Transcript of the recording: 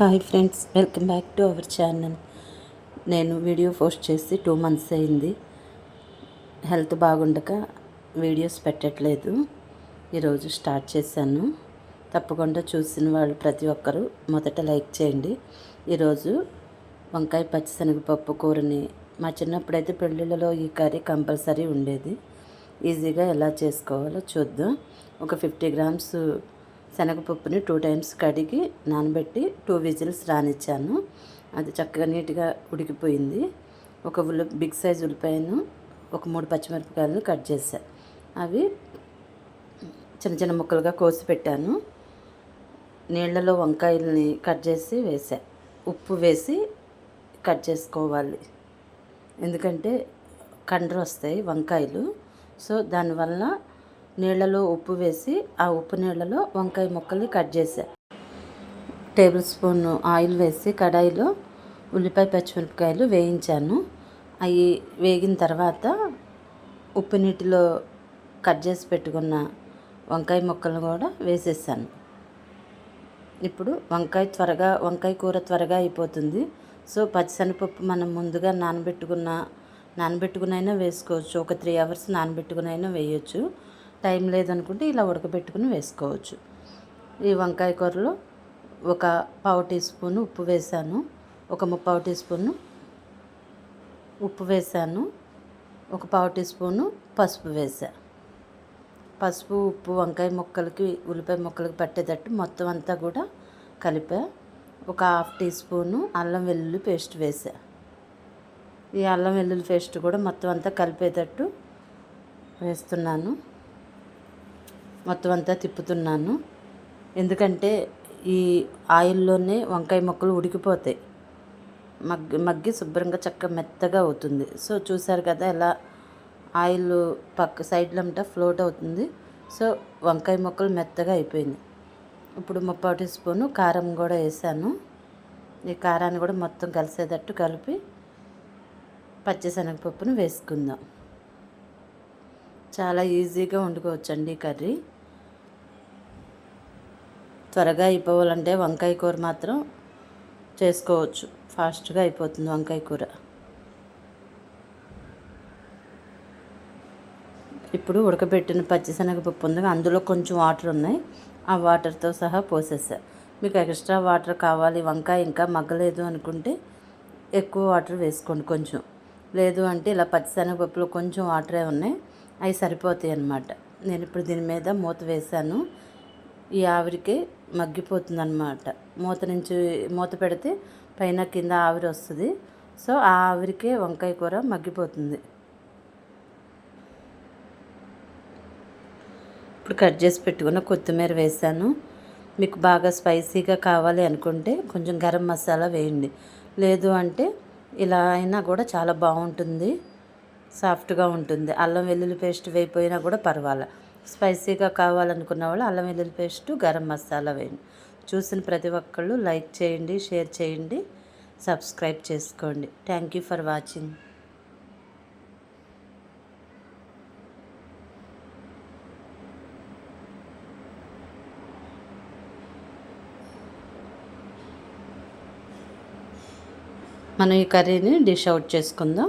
Hi friends welcome back to our channel. నేను video post చేసి two months అయింది. Health బాగుండక వీడియోస్ పెట్టట్లేదు. ఈరోజు స్టార్ట్ చేశాను. తప్పకుండా చూసిన వాళ్ళు ప్రతి ఒక్కరూ మొదట లైక్ చేయండి. ఈరోజు వంకాయ పచ్చిశనగపప్పు కూరని మా చిన్నప్పుడైతే పెళ్ళిళ్ళలో ఈ కర్రీ కంపల్సరీ ఉండేది. ఈజీగా ఎలా చేసుకోవాలో చూద్దాం. ఒక ఫిఫ్టీ గ్రామ్స్ శనగపప్పుని టూ టైమ్స్ కడిగి నానబెట్టి టూ విజిల్స్ రానిచ్చాను. అది చక్కగా నీట్గా ఉడికిపోయింది. ఒక ఉల్లి బిగ్ సైజ్ ఉల్లిపాయను ఒక మూడు పచ్చిమిరపకాయలను కట్ చేశా. అవి చిన్న చిన్న ముక్కలుగా కోసి పెట్టాను. నీళ్ళలో వంకాయలని కట్ చేసి వేసా ఉప్పు వేసి కట్ చేసుకోవాలి. ఎందుకంటే కండ్రు వస్తాయి వంకాయలు. సో దానివల్ల నీళ్ళలో ఉప్పు వేసి ఆ ఉప్పు నీళ్ళలో వంకాయ ముక్కల్ని కట్ చేసా టేబుల్ స్పూన్ ఆయిల్ వేసి కడాయిలో ఉల్లిపాయ పచ్చిమిరపకాయలు వేయించాను. అవి వేగిన తర్వాత ఉప్పు నీటిలో కట్ చేసి పెట్టుకున్న వంకాయ ముక్కలను కూడా వేసేసాను. ఇప్పుడు వంకాయ త్వరగా వంకాయ కూర త్వరగా అయిపోతుంది. సో పచ్చిశనగపప్పు మనం ముందుగా నానబెట్టుకున్న నానబెట్టుకునైనా వేసుకోవచ్చు. ఒక త్రీ అవర్స్ నానబెట్టుకునైనా వేయచ్చు. టైం లేదనుకుంటే ఇలా ఉడకబెట్టుకుని వేసుకోవచ్చు. ఈ వంకాయ కూరలో ఒక పావు టీ స్పూన్ ఉప్పు వేసాను. ఒక ముప్పావు టీ స్పూను ఉప్పు వేసాను. ఒక పావు టీ స్పూను పసుపు వేసా పసుపు ఉప్పు వంకాయ ముక్కలకి ఉల్లిపాయ ముక్కలకి పట్టేటట్టు మొత్తం అంతా కూడా కలిపా. ఒక హాఫ్ టీ స్పూను అల్లం వెల్లుల్లి పేస్ట్ వేసా ఈ అల్లం వెల్లుల్లి పేస్ట్ కూడా మొత్తం అంతా కలిపేటట్టు వేస్తున్నాను. మొత్తం అంతా తిప్పుతున్నాను. ఎందుకంటే ఈ ఆయిల్లోనే వంకాయ ముక్కలు ఉడికిపోతాయి. మగ్గి మగ్గి శుభ్రంగా చక్కగా మెత్తగా అవుతుంది. సో చూసారు కదా ఎలా ఆయిల్ పక్క సైడ్లో అంతా ఫ్లోట్ అవుతుంది. సో వంకాయ ముక్కలు మెత్తగా అయిపోయింది. ఇప్పుడు ముప్పటి స్పూను కారం కూడా వేసాను. ఈ కారాన్ని కూడా మొత్తం కలిసేటట్టు కలిపి పచ్చిశనగపప్పును వేసుకుందాం. చాలా ఈజీగా వండుకోవచ్చండి కర్రీ. త్వరగా అయిపోవాలంటే వంకాయ కూర మాత్రం చేసుకోవచ్చు. ఫాస్ట్గా అయిపోతుంది వంకాయ కూర. ఇప్పుడు ఉడకబెట్టిన పచ్చిశనగపప్పు ఉంది. అందులో కొంచెం వాటర్ ఉన్నాయి. ఆ వాటర్తో సహా పోసేసా. మీకు ఎక్స్ట్రా వాటర్ కావాలి వంకాయ ఇంకా మగ్గలేదు అనుకుంటే ఎక్కువ వాటర్ వేసుకోండి కొంచెం. లేదు అంటే ఇలా పచ్చిశనగపప్పులో కొంచెం వాటరే ఉన్నాయి. అవి సరిపోతాయి అన్నమాట. నేను ఇప్పుడు దీని మీద మూత వేశాను. ఈ ఆవిరికి మగ్గిపోతుంది అనమాట మూత నుంచి మూత పెడితే పైన కింద ఆవిరి వస్తుంది. సో ఆ ఆవిరికే వంకాయ కూర మగ్గిపోతుంది. ఇప్పుడు కట్ చేసి పెట్టుకున్న కొత్తిమీర వేసాను మీకు బాగా స్పైసీగా కావాలి అనుకుంటే కొంచెం గరం మసాలా వేయండి. లేదు అంటే ఇలా అయినా కూడా చాలా బాగుంటుంది. సాఫ్ట్గా ఉంటుంది. అల్లం వెల్లుల్లి పేస్ట్ వేయిపోయినా కూడా పర్వాలే. స్పైసీగా కావాలనుకున్న వాళ్ళు అల్లం వెల్లుల్లి పేస్ట్ గరం మసాలా వేయండి. చూసిన ప్రతి ఒక్కళ్ళు లైక్ చేయండి షేర్ చేయండి సబ్స్క్రైబ్ చేసుకోండి. Thank you for watching. మనం ఈ కర్రీని డిష్ అవుట్ చేసుకుందాం.